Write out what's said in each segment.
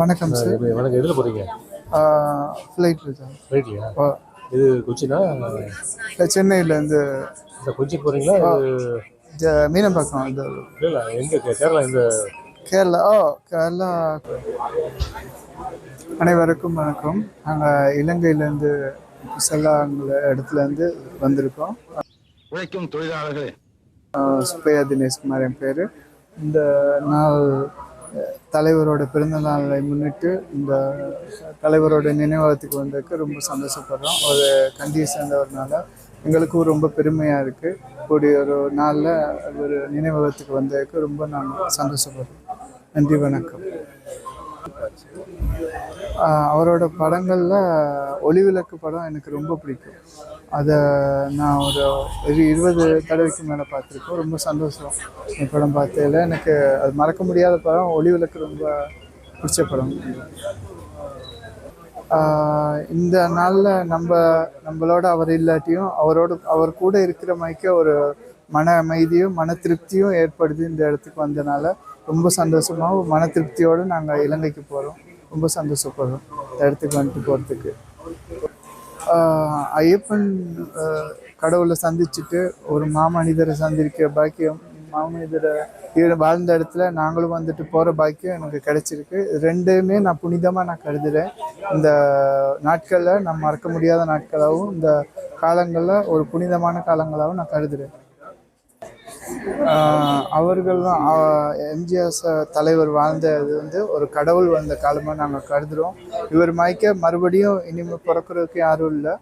வணக்கம் சார். வணக்கம். எதில் போகிறீங்க ஃப்ளைட்டில் சார். ஃப்ளைட்லையா இது கொச்சினா? சென்னையிலேருந்து இந்த கொச்சின் போகிறீங்களா மீனம்பாக்கம் இது இல்லை எங்கே? கேரளா எந்த கேரளா ஓ கேரளா. அனைவருக்கும் வணக்கம். நாங்கள் இலங்கையிலேருந்து செல்லாங்கிற இடத்துலேருந்து வந்திருக்கோம். உழைக்கும் தொழிலாளர்களே சுப்பையா தினேஷ்குமார் என் பேர். இந்த நாள் தலைவரோட பிறந்த நாளை முன்னிட்டு இந்த தலைவரோட நினைவகத்துக்கு வந்ததுக்கு ரொம்ப சந்தோஷப்படுறோம். ஒரு கண்டியை சேர்ந்தவர்னால எங்களுக்கும் ரொம்ப பெருமையாக இருக்குது கூடிய ஒரு நாளில் ஒரு நினைவகத்துக்கு வந்ததுக்கு ரொம்ப நாங்கள் சந்தோஷப்படுறோம். நன்றி வணக்கம். அவரோட படங்களில் ஒளிவிளக்கு படம் எனக்கு ரொம்ப பிடிக்கும். அதை நான் ஒரு ஒரு இருபது தடவைக்கு மேலே பார்த்துருக்கோம் ரொம்ப சந்தோஷம் இந்த படம் பார்த்ததில். எனக்கு அது மறக்க முடியாத படம் ஒளி விளக்கு ரொம்ப பிடிச்ச படம். இந்த நாளில் நம்ம நம்மளோட அவர் இல்லாட்டியும் அவரோட அவர் கூட இருக்கிற மைக்க ஒரு மன அமைதியும் மன திருப்தியும் ஏற்படுது இந்த இடத்துக்கு வந்தனால. ரொம்ப சந்தோஷமாகவும் மன திருப்தியோடு நாங்கள் இலங்கைக்கு போகிறோம் ரொம்ப சந்தோஷப்படுறோம் இந்த இடத்துக்கு வந்துட்டு போகிறதுக்கு ஐயப்பன் கடவுளை சந்திச்சுட்டு ஒரு மாமனிதரை சந்திக்கிற பாக்கியம் மாமனிதரை வாழ்ந்த இடத்துல நாங்களும் வந்துட்டு போகிற பாக்கியம் எனக்கு கிடைச்சிருக்கு. ரெண்டுமே நான் புனிதமாக நான் கருதுகிறேன் இந்த நாட்களில் நான் மறக்க முடியாத நாட்களாகவும் இந்த காலங்களில் ஒரு புனிதமான காலங்களாகவும் நான் கருதுகிறேன் அவர்கள் தான் எம்ஜிஆர் தலைவர் வாழ்ந்தது வந்து ஒரு கடவுள் வந்த காலமாக நாங்கள் கருதுகிறோம் இவர் மயக்க மறுபடியும் இனிமேல் பிறக்கிறதுக்கு யாரும் இல்லை.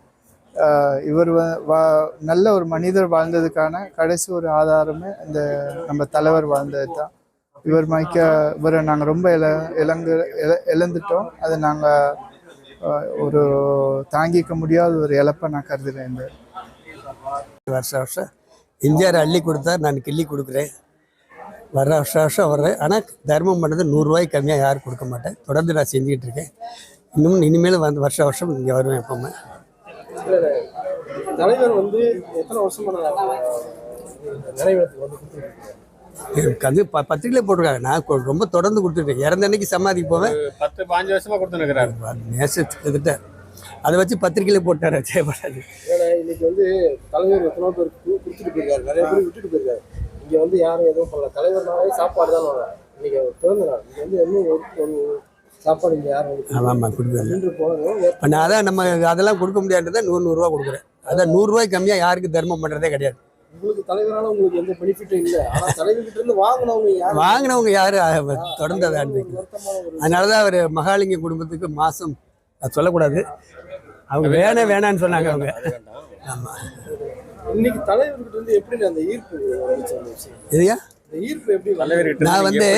இவர் வா- நல்ல ஒரு மனிதர் வாழ்ந்ததுக்கான கடைசி ஒரு ஆதாரமே இந்த நம்ம தலைவர் வாழ்ந்தது தான். இவர் மயக்க இவரை நாங்கள் ரொம்ப இழ இழந்து இழந்துட்டோம். அதை நாங்கள் ஒரு தாங்கிக்க முடியாத ஒரு இழப்பை நான் கருதுகிறேன் இந்த வருஷம் வருஷம். எம்ஜிஆர் அள்ளி கொடுத்தா நான் கிள்ளி கொடுக்குறேன். வர வருஷம் வருஷம் வர்றேன். ஆனால் தர்மம் பண்ணது நூறுரூவாய்க்கு கம்மியாக யாரும் கொடுக்க மாட்டேன். தொடர்ந்து நான் செஞ்சுக்கிட்டு இருக்கேன். இன்னும் இனிமேல் வந்து வருஷம் வருஷம் இங்கே வருவேன் எப்பவுமே. தலைவர் வந்து எத்தனை வருஷமா எனக்கு வந்து ப பத்திரிக்கையில் போட்டிருக்காங்க. நான் ரொம்ப தொடர்ந்து கொடுத்துருக்கேன். இறந்த அன்னைக்கு சமாதிக்கு போவேன். பத்து பாஞ்சு வருஷமாக கொடுத்துருக்கிறாரு நேசத்துக்கு கிட்ட அதை வச்சு பத்திரிக்கையில் போட்டார். ஜெயபாலாஜி இன்னைக்கு வந்து தலைவர் எத்தனை கு- கொடுத்துட்டு போயிருக்காரு. நிறைய பேர் விட்டுட்டு போயிருக்காரு. இங்க வந்து யாரும் எதுவும் பண்ணல. தலைவர்னாலே சாப்பாடு தான் வரும் இன்னைக்கு அவர் பிறந்த நாள். இங்க வந்து இன்னும் சாப்பாடு இங்க யாரும் ஆமாம் ஆமாம் இப்போ நான் அதான் நம்ம அதெல்லாம் கொடுக்க முடியாதுன்றதை நூறு நூறுரூவா கொடுக்குறேன். அதான் நூறுரூவாய்க்கு கம்மியாக யாருக்கு தர்மம் பண்ணுறதே கிடையாது. உங்களுக்கு தலைவரால உங்களுக்கு எந்த பெனிஃபிட்டும் இல்லை. ஆனா தலைவர்கிட்ட இருந்து வாங்கினவங்க யாரும் வாங்கினவங்க யார்? தொடர்ந்து அதை அனுபவிக்கணும் அதனால தான் அவர் மகாலிங்க குடும்பத்துக்கு மாதம் அது சொல்லக்கூடாது. அவங்க வேணே வேணான்னு சொன்னாங்க அவங்க. ஆமாம் இன்னைக்கு தலைவர்கிட்ட இருந்து எப்படி அந்த ஈர்ப்பு இதுயா இந்த ஈர்ப்பு எப்படி தலைவர்கிட்ட நான் வந்து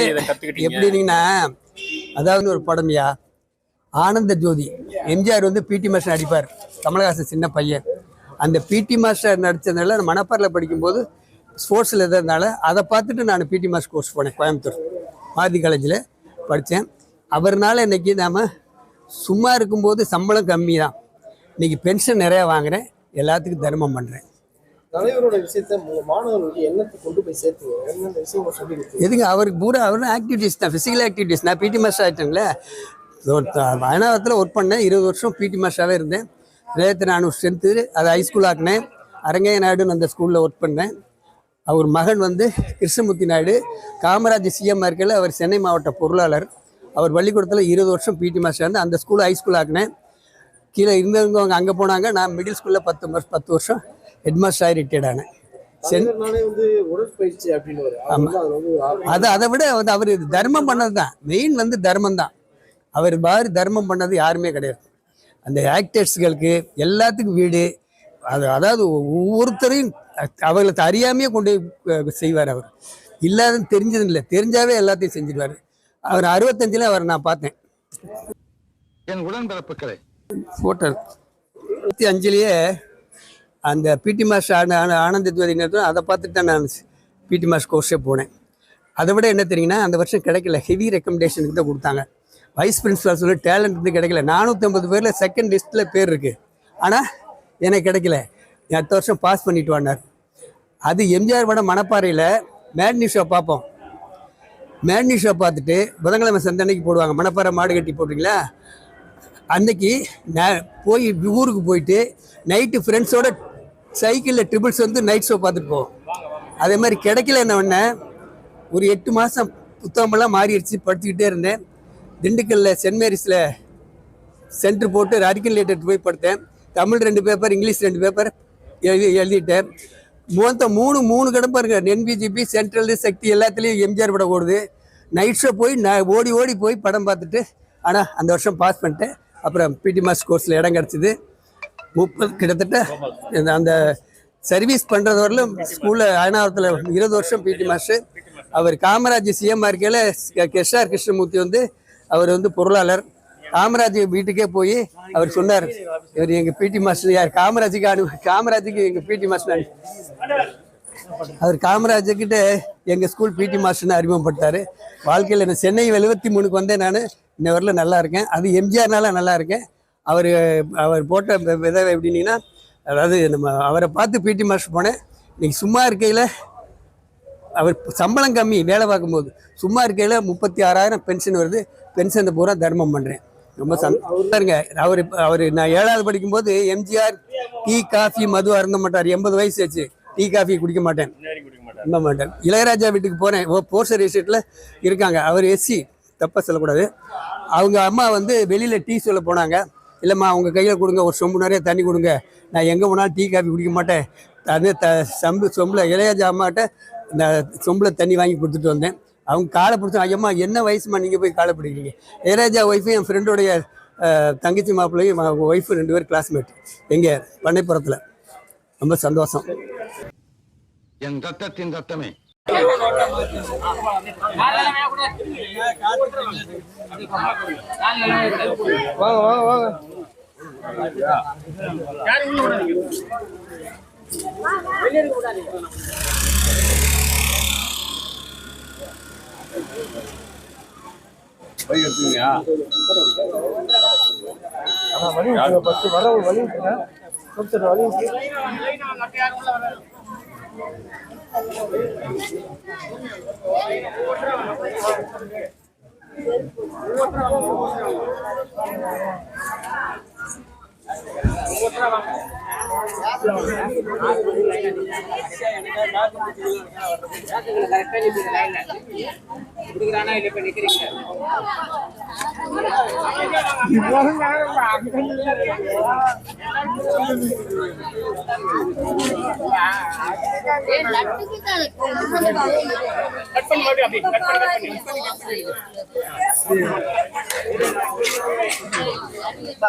எப்படினீங்கன்னா அதாவது ஒரு படம்யா ஆனந்த ஜோதி. எம்ஜிஆர் வந்து பிடி மாஸ்டர் நடிப்பார். கமலஹாசன் சின்ன பையன். அந்த பிடி மாஸ்டர் நடித்ததுனால நான் மணப்பாறையில் படிக்கும்போது ஸ்போர்ட்ஸில் இருந்ததுனால அதை பார்த்துட்டு நான் பிடி மாஸ்டர் கோர்ஸ் போனேன் கோயம்புத்தூர். மாருதி காலேஜில் படித்தேன். அவர்னால இன்னைக்கு நாம் சும்மா இருக்கும்போது சம்பளம் கம்மி தான் இன்னைக்கு பென்ஷன் நிறையா வாங்குறேன். எல்லாத்துக்கும் தர்மம் பண்ணுறேன் தலைவரோட விஷயத்த மாணவர்களுக்கு என்னத்தை கொண்டு போய் எதுங்க அவருக்கு பூரா அவர் ஆக்டிவிட்டீஸ் தான் ஃபிசிக்கல் ஆக்டிவிட்டீஸ் நான் பிடி மாஸ்டர் ஆகிட்டேங்களே வயநாதத்தில் ஒர்க் பண்ணேன் இருபது வருஷம் பிடி மாஸ்டராகவே இருந்தேன். ரெண்டாயிரத்தி நானூறு ஸ்ட்ரென்த்து அதை ஹைஸ்கூல் ஆக்கினேன். அரங்கைய நாயுடுன்னு அந்த ஸ்கூலில் ஒர்க் பண்ணேன். அவர் மகன் வந்து கிருஷ்ணமூர்த்தி நாயுடு. காமராஜ் சிஎம் இருக்கையில் அவர் சென்னை மாவட்ட பொருளாளர். அவர் பள்ளிக்கூடத்தில் இருபது வருஷம் பிடி மாஸ்டர் இருந்து அந்த ஸ்கூலை ஹைஸ்கூல் ஆக்கினேன். கீழே இருந்தவங்க அங்கே போனாங்க. நான் மிடில் ஸ்கூலில் பத்து வருஷம் பத்து வருஷம் ஹெட் மாஸ்டர் ஆகி ரிட்டையர்ட் ஆனேன். அது அதை விட வந்து அவர் தர்மம் பண்ணது தான் மெயின் வந்து தர்மம் தான். அவர் மாதிரி தர்மம் பண்ணது யாருமே கிடையாது. அந்த ஆக்டர்ஸ்களுக்கு எல்லாத்துக்கும் வீடு அது அதாவது ஒவ்வொருத்தரையும் அவர்களுக்கு அறியாமையே கொண்டு போய் செய்வார் அவர். இல்லாதன்னு தெரிஞ்சது இல்லை. தெரிஞ்சாவே எல்லாத்தையும் செஞ்சிடுவார். அவர் அறுபத்தஞ்சில் அவர் நான் பார்த்தேன். என் உடன்பிறப்புகளே ஃபோட்டோ இருபத்தி அஞ்சுலேயே அந்த பிடி மாஸ்டர் ஆன ஆனந்த ஜோதி அதை பார்த்துட்டு தான் நான் பிடி மாஸ்டர் கோர்ஸே போனேன். அதை விட என்ன தெரியுங்கன்னா அந்த வருஷம் கிடைக்கல. ஹெவி ரெக்கமெண்டேஷனுக்கு தான் கொடுத்தாங்க. வைஸ் பிரின்சிபால் சொல்லி டேலண்ட் வந்து கிடைக்கல. நானூற்றம்பது பேரில் செகண்ட் லிஸ்ட்டில் பேர் இருக்குது ஆனால் எனக்கு கிடைக்கல. அடுத்த வருஷம் பாஸ் பண்ணிட்டு வானார் அது எம்ஜிஆர் படம் மணப்பாறையில் மேட்னி ஷோ பார்ப்போம். மேட்னி ஷோ பார்த்துட்டு புதன்கிழமை சந்தனைக்கு போடுவாங்க. மணப்பாறை மாடு கட்டி போடுறீங்களா? அன்னைக்கு நான் போய் ஊருக்கு போயிட்டு நைட்டு ஃப்ரெண்ட்ஸோட சைக்கிளில் ட்ரிபிள்ஸ் வந்து நைட் ஷோ பார்த்துட்டு போவோம். அதே மாதிரி கிடைக்கல என்ன பண்ணேன்? ஒரு எட்டு மாதம் புத்தகமெல்லாம் மாறிடுச்சு படுத்துக்கிட்டே இருந்தேன். திண்டுக்கல்லில் சென்ட் மேரிஸில் சென்டர் போட்டு ரடிக்கல் லேட்டர் போய் படுத்தேன். தமிழ் ரெண்டு பேப்பர் இங்கிலீஷ் ரெண்டு பேப்பர் எழுதி எழுதிட்டேன். மொத்தம் மூணு மூணு கிடப்பா இருக்கு என்பிஜிபி சென்ட்ரல் சக்தி எல்லாத்துலேயும் எம்ஜிஆர் படம் ஓடுது. நைட் ஷோ போய் நான் ஓடி ஓடி போய் படம் பார்த்துட்டு ஆனால் அந்த வருஷம் பாஸ் பண்ணிட்டேன். அப்புறம் பிடி மாஸ் கோர்ஸில் இடம் கிடச்சிது. முப்பது கிட்டத்தட்ட இந்த- அந்த சர்வீஸ் பண்ணுறது வரலும் ஸ்கூலில் அயனாவரத்தில் இருபது வருஷம் பிடி மாஸ்டர் அவர் காமராஜ் சிஎம்ஆர் இருக்கையில் கெஷார் கிருஷ்ணமூர்த்தி வந்து அவர் வந்து பொருளாளர். காமராஜ் வீட்டுக்கே போய் அவர் சொன்னார் இவர் எங்கள் பிடி மாஸ்டர் யார் காமராஜுக்கு அனு காமராஜுக்கு எங்கள் பிடி மாஸ்டர் அனு அவர் காமராஜர்கிட்ட எங்கள் ஸ்கூல் பிடி மாஸ்டர்னு அறிமுகப்பட்டார் வாழ்க்கையில் நான் சென்னை எழுபத்தி மூணுக்கு வந்தேன் நான். இன்ன வரல நல்லா இருக்கேன். அது எம்ஜிஆர்னால நல்லா இருக்கேன். அவர் அவர் போட்ட விதை எப்படின்னா அதாவது நம்ம அவரை பார்த்து பிடி மாஸ்டர் போனேன். இன்னைக்கு சும்மா இருக்கையில் அவர் சம்பளம் கம்மி வேலை பார்க்கும்போது. சும்மா இருக்கையில் முப்பத்தி ஆறாயிரம் பென்ஷன் வருது. பென்ஷனை பூரா தர்மம் பண்ணுறேன் ரொம்ப சந்தோஷங்க அவர் அவர் நான் ஏழாவது படிக்கும்போது எம்ஜிஆர் டீ காஃபி மது அருந்த மாட்டார். எண்பது வயசு ஆச்சு. டீ காஃபி குடிக்க மாட்டேன். அருந்த மாட்டேன். இளையராஜா வீட்டுக்கு போனேன். ஓ போர்சர் எஸ்டேட்டில் இருக்காங்க. அவர் எஸ்சி. தப்பாக சொல்லக்கூடாது. அவங்க அம்மா வந்து வெளியில் டீ சொல்ல போனாங்க. இல்லைம்மா அவங்க கையில் கொடுங்க ஒரு சொம்பு நிறைய தண்ணி கொடுங்க. நான் எங்கே போனாலும் டீ காஃபி குடிக்க மாட்டேன். அது த சம்பு சொம்பில் இளையராஜா அம்மாட்ட நான் சொம்பில் தண்ணி வாங்கி கொடுத்துட்டு வந்தேன். அவங்க காலை பிடிச்சோம் ஐயம்மா என்ன வயசுமா நீங்கள் போய் காலை பிடிக்கிறீங்க? இளையராஜா ஒய்ஃபும் என் ஃப்ரெண்டோடைய தங்கச்சி மாப்பிள்ளையும் ஒய்ஃபு ரெண்டு பேரும் கிளாஸ்மேட் எங்கே பண்ணைப்புறத்தில். ரொம்ப சந்தோஷம். என் தத்தத்தின் தத்தமே வாங்க வாங்க வாங்க. ஆனா வழி விட்டுங்க வர வழி விட்டுங்க வழி Otra vamos. தரோம் வெயிட் பண்ணுங்க டிஃபன் போட்டா கூட அழகி வந்து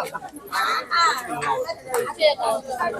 அம்மா, வழி விட்டுங்க அம்மா,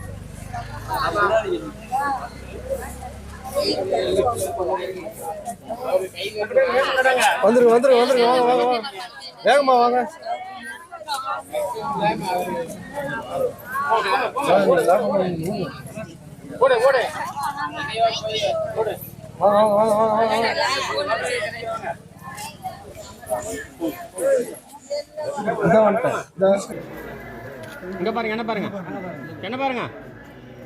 வந்துருங்க வந்துருங்க வந்துருங்க வாங்க வாங்க வாங்க. வேகமா வாங்க. ஓடு ஓடு வாங்க வாங்க வாங்க. வாங்க வாங்க இங்க பாருங்க என்ன பாருங்க? என்ன பாருங்க?